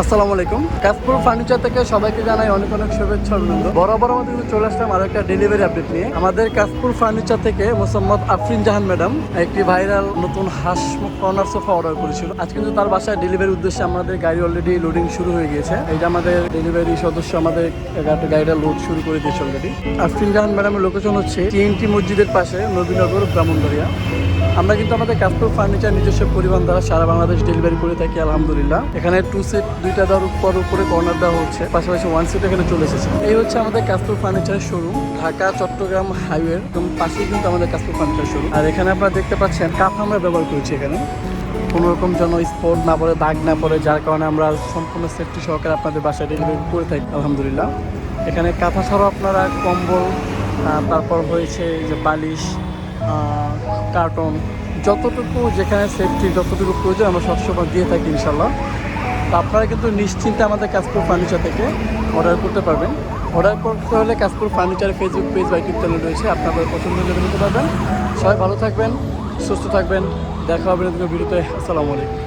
আসসালামু আলাইকুম। কাশপুর ফার্নিচার থেকে সবাইকে জানাই অনেক অনেক শুভেচ্ছা, অভিনন্দন। বরাবর আমাদের কিন্তু চলে আসলাম আরও একটা ডেলিভারি আপডেট নিয়ে। আমাদের কাশপুর ফার্নিচার থেকে মোসাম্মদ আফরিন জাহান ম্যাডাম একটি ভাইরাল নতুন হাঁস কর্নার সোফা অর্ডার করেছিল। আজ কিন্তু তার বাসায় ডেলিভারি উদ্দেশ্যে আমাদের গাড়ি অলরেডি লোডিং শুরু হয়ে গিয়েছে। এইটা আমাদের ডেলিভারি সদস্য আমাদের গাড়িটা লোড শুরু করে দিয়েছে অলরেডি আফরিন জাহান ম্যাডামের লোকেশন হচ্ছে টিএনটি মসজিদের পাশে নবীনগর, ব্রাহ্মণবাড়িয়া। আমরা কিন্তু আমাদের কাশপুর ফার্নিচার নিজস্ব পরিবহন দ্বারা সারা বাংলাদেশ ডেলিভারি করে থাকি, আলহামদুলিল্লাহ। এখানে টু সিট দুইটা দেওয়ার উপর উপরে কর্নার দেওয়া হচ্ছে। পাশাপাশি ওয়ান সিট এখানে চলে এসেছে। এই হচ্ছে আমাদের কাশপুর ফার্নিচারের শোরুম ঢাকা, চট্টগ্রাম হাইওয়ে একদম পাশেই কিন্তু আমাদের কাশপুর ফার্নিচার শোরুম আর এখানে আপনারা দেখতে পাচ্ছেন, কাপ আমরা ব্যবহার করেছি এখানে। কোনো রকম যেন স্পট না পড়ে, দাগ না পড়ে, যার কারণে আমরা সম্পূর্ণ সেফটি সহকারে আপনাদের বাসায় ডেলিভারি করে থাকি, আলহামদুলিল্লাহ। এখানে কাঁথা ছাড়াও আপনারা কম্বল তারপর হয়েছে যে বালিশ কার্টন যতটুকু যেখানে সেফটি যতটুকু প্রয়োজন আমরা সবসময় দিয়ে থাকি ইনশাল্লাহ তা আপনারা কিন্তু নিশ্চিন্তে আমাদের কাশপুর ফার্নিচার থেকে অর্ডার করতে পারবেন। অর্ডার করতে হলে কাশপুর ফার্নিচার ফেসবুক পেজ বা ইউটিউব চ্যানেল রয়েছে, আপনাদের পছন্দ করে নিতে পারবেন। সবাই ভালো থাকবেন, সুস্থ থাকবেন, দেখা হবে ভিডিওতে। আসসালামু আলাইকুম।